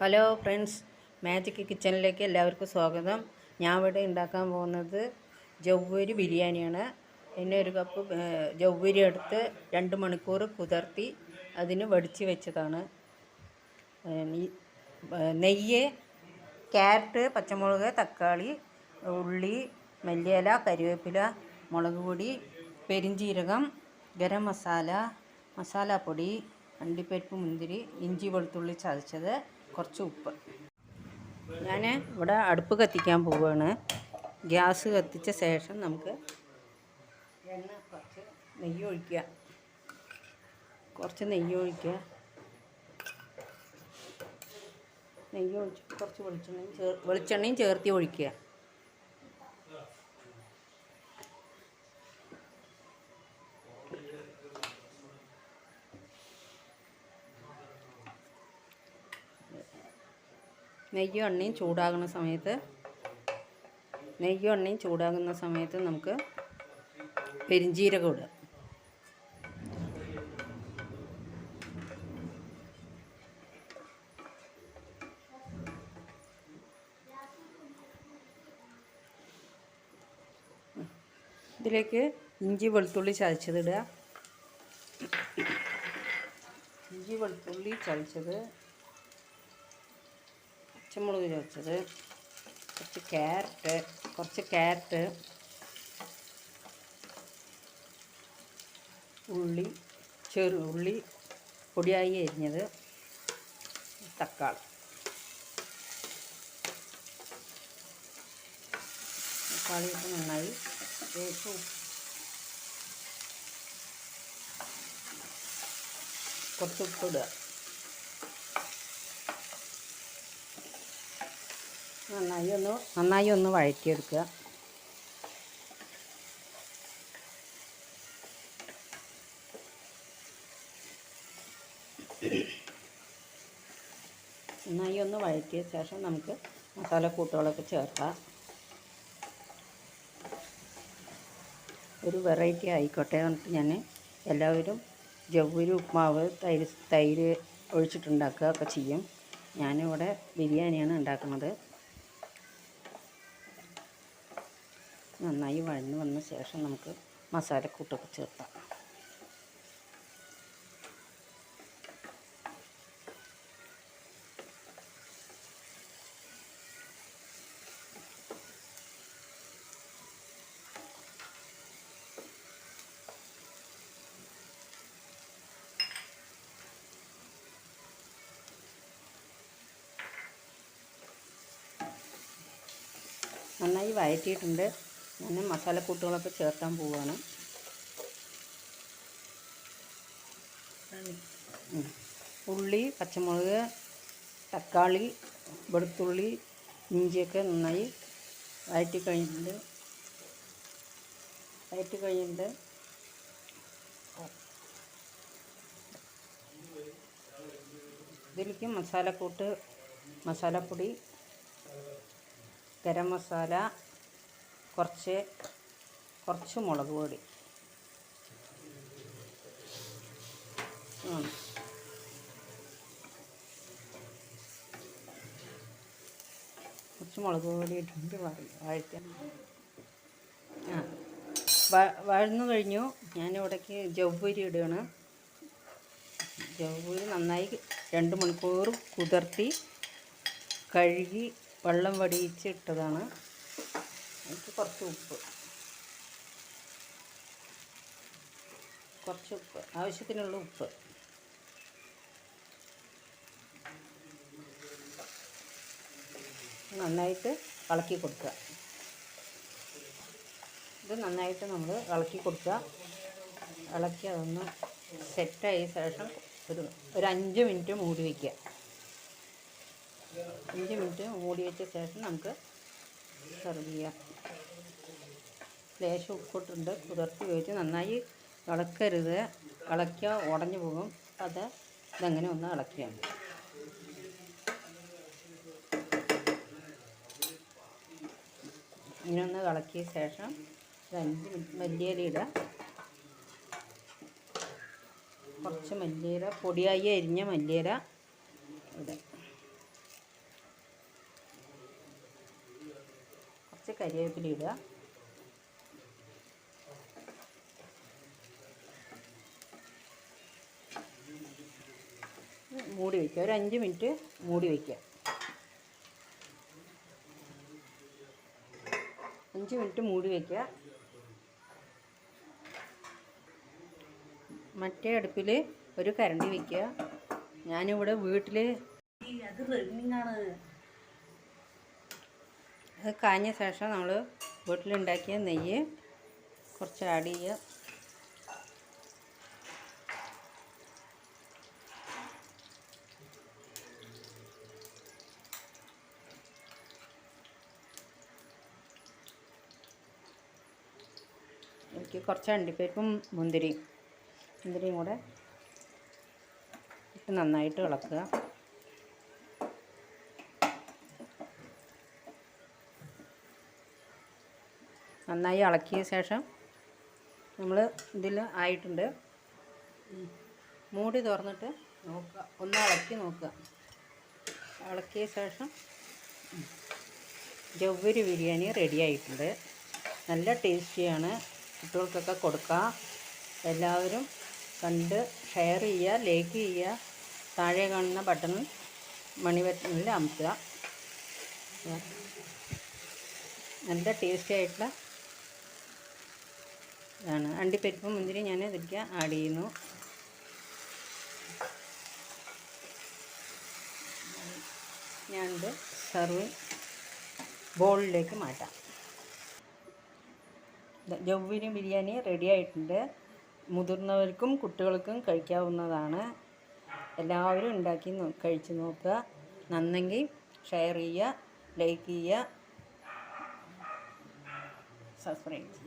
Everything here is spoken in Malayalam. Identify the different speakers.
Speaker 1: ഹലോ ഫ്രണ്ട്സ് മാജിക് കിച്ചണിലേക്ക് എല്ലാവർക്കും സ്വാഗതം. ഞാൻ ഇവിടെ ഉണ്ടാക്കാൻ പോകുന്നത് ജൗവരി ബിരിയാണിയാണ്. എന്നെ ഒരു കപ്പ് ജൗവരി എടുത്ത് രണ്ട് മണിക്കൂർ കുതിർത്തി അതിന് വടിച്ച് വെച്ചതാണ്. നെയ്യ് ക്യാരറ്റ് പച്ചമുളക് തക്കാളി ഉള്ളി മല്ലിയില കരിവേപ്പില മുളക് പൊടി പെരിഞ്ജീരകം ഗരം മസാല മസാലപ്പൊടി അണ്ടിപ്പരിപ്പ് മുന്തിരി ഇഞ്ചി വെളുത്തുള്ളി ചതച്ചത് കുറച്ച് ഉപ്പ്. ഞാൻ ഇവിടെ അടുപ്പ് കത്തിക്കാൻ പോവുകയാണ്. ഗ്യാസ് കത്തിച്ച ശേഷം നമുക്ക് എണ്ണ കുറച്ച് നെയ്യ് ഒഴിക്കുക. കുറച്ച് നെയ്യ് ഒഴിക്കുക. നെയ്യ് ഒഴിച്ചിട്ട് കുറച്ച് വെളിച്ചെണ്ണയും ചേർ വെളിച്ചെണ്ണയും ചേർത്തി ഒഴിക്കുക. നെയ്യും എണ്ണയും ചൂടാകുന്ന സമയത്ത് നെയ്യും എണ്ണയും ചൂടാകുന്ന സമയത്ത് നമുക്ക് പെരിഞ്ചീരകം ഇടുക. ഇതിലേക്ക് ഇഞ്ചി വെളുത്തുള്ളി ചതച്ചതിടുക ഇഞ്ചി വെളുത്തുള്ളി ചതച്ചത് പച്ചമുളക് ചോദിച്ചത്. കുറച്ച് ക്യാരറ്റ് കുറച്ച് ക്യാരറ്റ് ഉള്ളി ചെറു ഉള്ളി പൊടിയായി അരിഞ്ഞത് തക്കാളി. തക്കാളിയൊക്കെ നന്നായി കുറച്ച് ഉപ്പിടുക. നന്നായി ഒന്ന് നന്നായി ഒന്ന് വഴറ്റിയെടുക്കുക. നന്നായി ഒന്ന് വഴറ്റിയ ശേഷം നമുക്ക് മസാലക്കൂട്ടുകളൊക്കെ ചേർക്കാം. ഒരു വെറൈറ്റി ആയിക്കോട്ടെ എന്നിട്ട് ഞാൻ എല്ലാവരും ജവ്വൂര് ഉപ്മാവ് തൈര് തൈര് ഒഴിച്ചിട്ടുണ്ടാക്കുക ഒക്കെ ചെയ്യും. ഞാനിവിടെ ബിരിയാണിയാണ് ഉണ്ടാക്കുന്നത്. നന്നായി വഴന്ന് വന്ന ശേഷം നമുക്ക് മസാലക്കൂട്ടൊക്കെ ചേർക്കാം. നന്നായി വഴറ്റിയിട്ടുണ്ട്. ഞാൻ മസാലക്കൂട്ടുകളൊക്കെ ചേർക്കാൻ പോവുകയാണ്. ഉള്ളി പച്ചമുളക് തക്കാളി വെളുത്തുള്ളി ഇഞ്ചിയൊക്കെ നന്നായി വഴറ്റി കഴിഞ്ഞിട്ടുണ്ട്. വഴറ്റി കഴിഞ്ഞിട്ടുണ്ട്. ഇതിലേക്ക് മസാലക്കൂട്ട് മസാലപ്പൊടി ഗരം മസാല കുറച്ച് കുറച്ച് മുളക് പൊടി. കുറച്ച് മുളക് പൊടി ഇട്ടിട്ട് വഴ- വഴറ്റാൻ ആ. വഴന്നു കഴിഞ്ഞു. ഞാനിവിടേക്ക് ജൗവരി ഇടുകയാണ്. ജൗവരി നന്നായി രണ്ട് മണിക്കൂർ കുതിർത്തി കഴുകി വെള്ളം വടിയിച്ച് ഇട്ടതാണ്. എനിക്ക് കുറച്ച് ഉപ്പ്. കുറച്ച് ഉപ്പ്. ആവശ്യത്തിനുള്ള ഉപ്പ്. നന്നായിട്ട് ഇളക്കി കൊടുക്കുക. ഇത് നന്നായിട്ട് നമ്മൾ ഇളക്കി കൊടുക്കുക. ഇളക്കി അതൊന്ന് സെറ്റായ ശേഷം ഒരു ഒരു അഞ്ച് മിനിറ്റ് മൂടി വയ്ക്കുക. അഞ്ച് മിനിറ്റ് മൂടി വെച്ച ശേഷം നമുക്ക് സെർവ് ചെയ്യാം. ലേശം ഉപ്പിട്ടുണ്ട് കുതിർത്തി വെച്ച് നന്നായി ഇളക്കരുത്. ഇളക്കുക ഉടഞ്ഞു പോകും. അത് ഇതങ്ങനെ ഒന്ന് ഇളക്കുക ഇങ്ങനെ ഒന്ന് ഇളക്കിയ ശേഷം രണ്ട് അഞ്ച് മിനിറ്റ് കുറച്ച് മല്ലിയില പൊടിയായി അരിഞ്ഞ മല്ലിയില ഇടുക കുറച്ച് കരിവേപ്പില ഇടുക മൂടി വയ്ക്കുക ഒരു അഞ്ച് മിനിറ്റ് മൂടി വയ്ക്കുക അഞ്ച് മിനിറ്റ് മൂടി വയ്ക്കുക മറ്റേ അടുപ്പിൽ ഒരു കരണ്ടി വയ്ക്കുക ഞാനിവിടെ വീട്ടിൽ
Speaker 2: അത് റണ്ണിങ്ങാണ്.
Speaker 1: അത് കാഞ്ഞ ശേഷം നമ്മൾ വീട്ടിലുണ്ടാക്കിയ നെയ്യ് കുറച്ച് ആഡ് ചെയ്യുക. എനിക്ക് കുറച്ച് അണ്ടിപ്പരിപ്പും മുന്തിരിയും മുന്തിരിയും കൂടെ ഇട്ട് നന്നായിട്ട് ഇളക്കുക. നന്നായി ഇളക്കിയ ശേഷം നമ്മൾ ഇതിൽ ആയിട്ടുണ്ട്. മൂടി തുറന്നിട്ട് നോക്കുക. ഒന്ന് ഇളക്കി നോക്കുക. ഇളക്കിയ ശേഷം. ജവ്വരി ബിരിയാണി റെഡി ആയിട്ടുണ്ട്. നല്ല ടേസ്റ്റിയാണ്. കുട്ടികൾക്കൊക്കെ കൊടുക്കാം. എല്ലാവരും കണ്ട് ഷെയർ ചെയ്യുക ലൈക്ക് ചെയ്യുക. താഴെ കാണുന്ന ബട്ടൺ മണി ബട്ടണിൽ അമർത്തുക. നല്ല ടേസ്റ്റി ആയിട്ടുള്ള ഇതാണ്. അണ്ടിപ്പരിപ്പ് മുന്തിരി ഞാൻ ഇതിലേക്ക് ആഡ് ചെയ്യുന്നു. ഞാനിത് സർവ് ബോളിലേക്ക് മാറ്റാം. ജവ്വിരി ബിരിയാണി റെഡി ആയിട്ടുണ്ട്. മുതിർന്നവർക്കും കുട്ടികൾക്കും കഴിക്കാവുന്നതാണ്. എല്ലാവരും ഉണ്ടാക്കി കഴിച്ചു കഴിച്ച് നോക്കുക. നന്നെങ്കിൽ ഷെയർ ചെയ്യുക ലൈക്ക് ചെയ്യുക സബ്സ്ക്രൈബ്